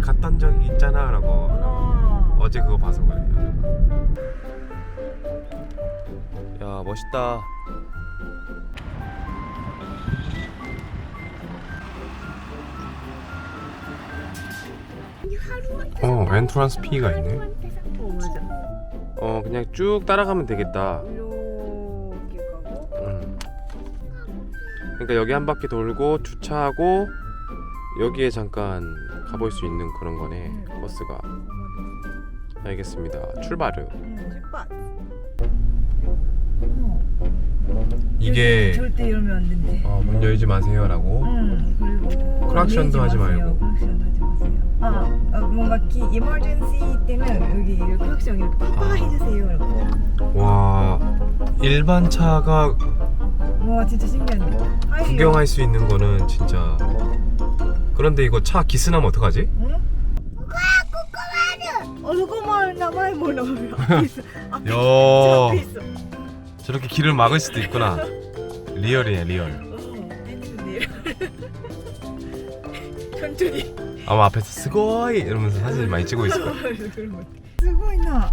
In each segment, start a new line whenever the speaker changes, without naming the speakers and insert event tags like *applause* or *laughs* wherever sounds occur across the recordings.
갔던 적이 있잖아 라고 어제 그거 봐서 그래요. 야 멋있다. 어 엔트런스 P가 있네.
어
그냥 쭉 따라가면 되겠다. 음. 그러니까 여기 한 바퀴 돌고 주차하고 여기에 잠깐 가볼 수 있는 그런 거네 버스가. 알겠습니다. 출발을. 이게
절대 이러면 안 된대.
어, 문 열지 마세요라고.
응 그리고
크락션도 하지
마세요.
말고.
크락션도 하지 마세요. 아, 아 뭔가 기 이머전시 때는 여기 이렇게 크락션 이렇게 빡빡 해주세요. 이러고.
와 일반 차가
와 진짜 신기한데. 아이,
구경할 수 있는 거는 진짜. 그런데 이거 차 기스나면 어떡하지?
어, 누가 말 나가이 뭐 나가요?
저렇게 길을 막을 수도 있구나. 리얼이네 리얼. *laughs* 아마 앞에서 스고이 이러면서 사진 많이 찍고 있을 거야. *laughs*
스고이 나.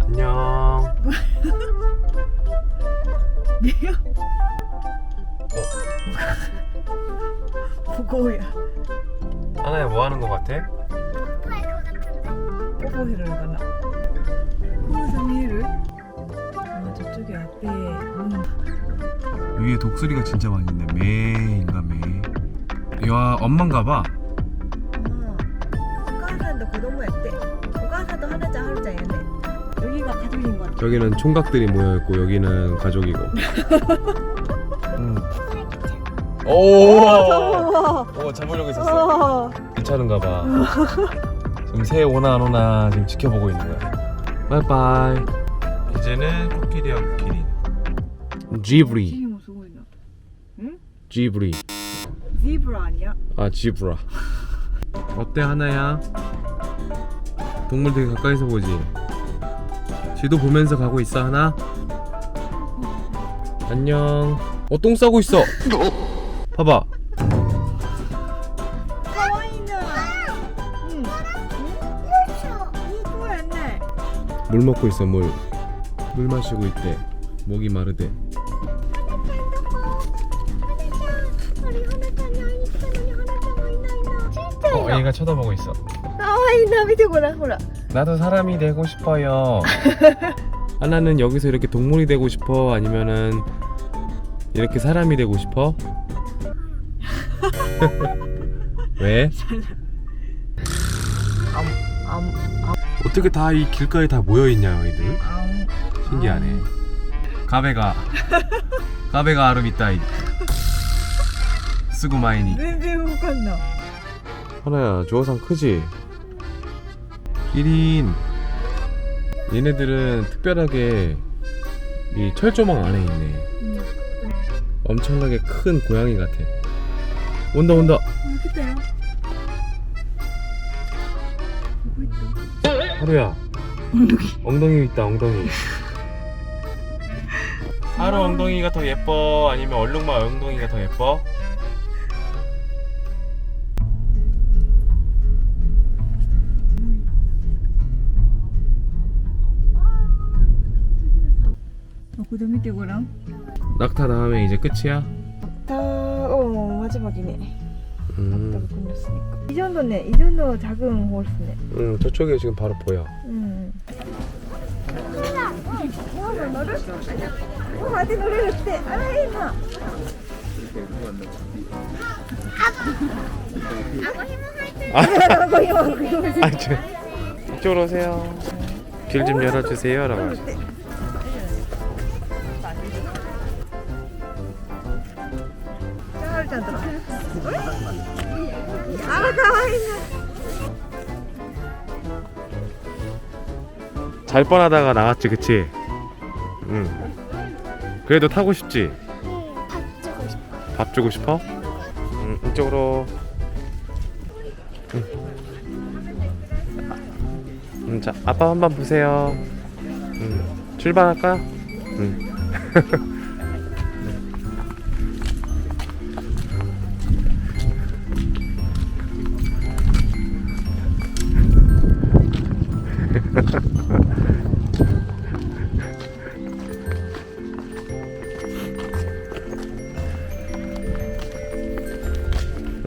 안녕. *laughs*
내요? 보고야.
하나야 뭐 하는 거 같아?
뽀뽀회를 하거나. 호상회를. 아마 저쪽에 앞에 음.
위에 독수리가 진짜 많이 있네. 매인가 매야 엄만가 봐. 여기는 총각들이 모여있고 여기는 가족이고. *laughs* 오.
우와.
오 잡으려고 있었어. 괜찮은가 봐. 지금 새 오나 안 오나 지금 지켜보고 있는 거야. 바이바이. 이제는 코끼리와 코끼리. 지브리.
응?
지브리.
지브라 아니야?
아 지브라. *laughs* 어때 하나야? 동물 되게 가까이서 보지. 지도 보면서 가고 있어 하나. 어. 안녕. 어 똥 싸고 있어. *laughs* 봐봐.
可愛いな。うん。うん。いい子やね。
물 먹고 있어 물. 물 마시고 있대. 목이 마르대. 어 얘가 쳐다보고 있어.
可愛いな。見てごらん、ほら。
나도 사람이 되고 싶어요. *laughs* 하나는 여기서 이렇게 동물이 되고 싶어? 아니면은 이렇게 사람이 되고 싶어? 왜?
암,
어떻게 다 이 길가에 다 모여 있냐 너희들?
암.
신기하네. 가베가 가베가 아름있다. 쓰고 마이니.
全然動かんな。
하나야 조어상 크지? 1인 얘네들은 특별하게 이 철조망 안에 있네.
うん。
엄청나게 큰 고양이 같아. 온다 온다. 하루야. 엉덩이 있다 엉덩이. 하루 엉덩이가 더 예뻐? 아니면 얼룩말 엉덩이가 더 예뻐?
어, 구도 밑에 보람?
낙타 다음에 이제 끝이야?
다, 어, 마지막이네.
음,
끝났으니까. 이 정도네. 이 정도 작은 홀스네.
음 저쪽에 지금 바로 보여.
너를? 어, 아직 노래를 때. 아, 이마.
아.
아,
저, 이쪽으로 오세요. 길 좀 열어주세요. 라고 하시.
잘
잘 뻔하다가 나갔지, 그치? 응. 그래도 타고 싶지? 밥 주고 싶어. 응, 이쪽으로. 응. 음, 자, 아빠 한번 보세요. 응. 출발할까? 응. *laughs*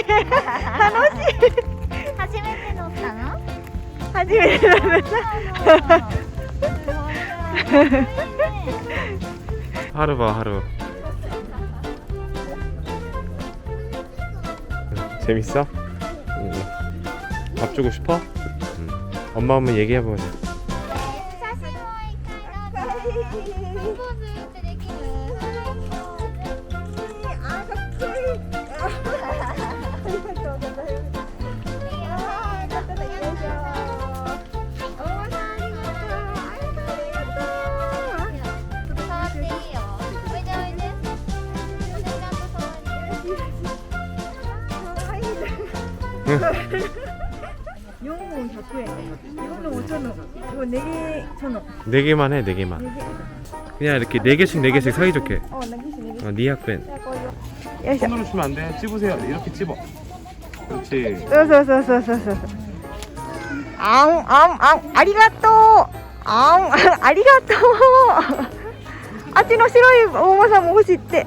楽しい楽しい
初めて乗ったの？
初めてだね
すごいね *laughs*
하루 봐 하루 재밌어? 응. 밥 주고 싶어? 응. 엄마 한번 얘기해보자
って。
4원 100엔 4원 5천원 이거 4개 1천원
4개만 해 4개만
4개
그냥 이렇게 4개씩 4개씩 사이좋게
어 4개씩 4개
어, 니 학벤
よいしょ
손으로 주면 안돼 찝으세요 이렇게 찝어 그렇지
そうそうそうそうそうそうあんあんあんありがとうあん*laughs* ありがとう*laughs* あっちの白いお馬さんも欲しいって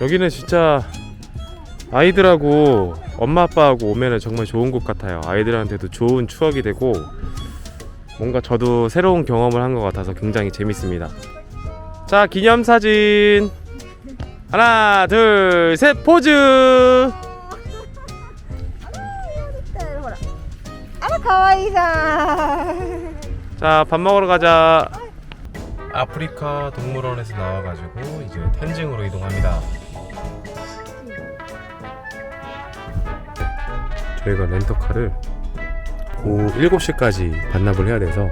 여기는 진짜 아이들하고 엄마 아빠하고 오면 정말 좋은 곳 같아요. 아이들한테도 좋은 추억이 되고 뭔가 저도 새로운 경험을 한 것 같아서 굉장히 재밌습니다. 자, 기념사진. 하나, 둘, 셋, 포즈! 자, 밥 먹으러 가자. 아프리카 동물원에서 나와가지고 이제 텐징으로 이동합니다. 저희가 렌터카를 오후 7시까지 반납을 해야 돼서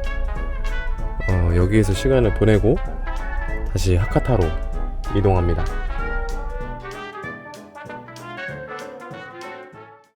어, 여기에서 시간을 보내고 다시 하카타로 이동합니다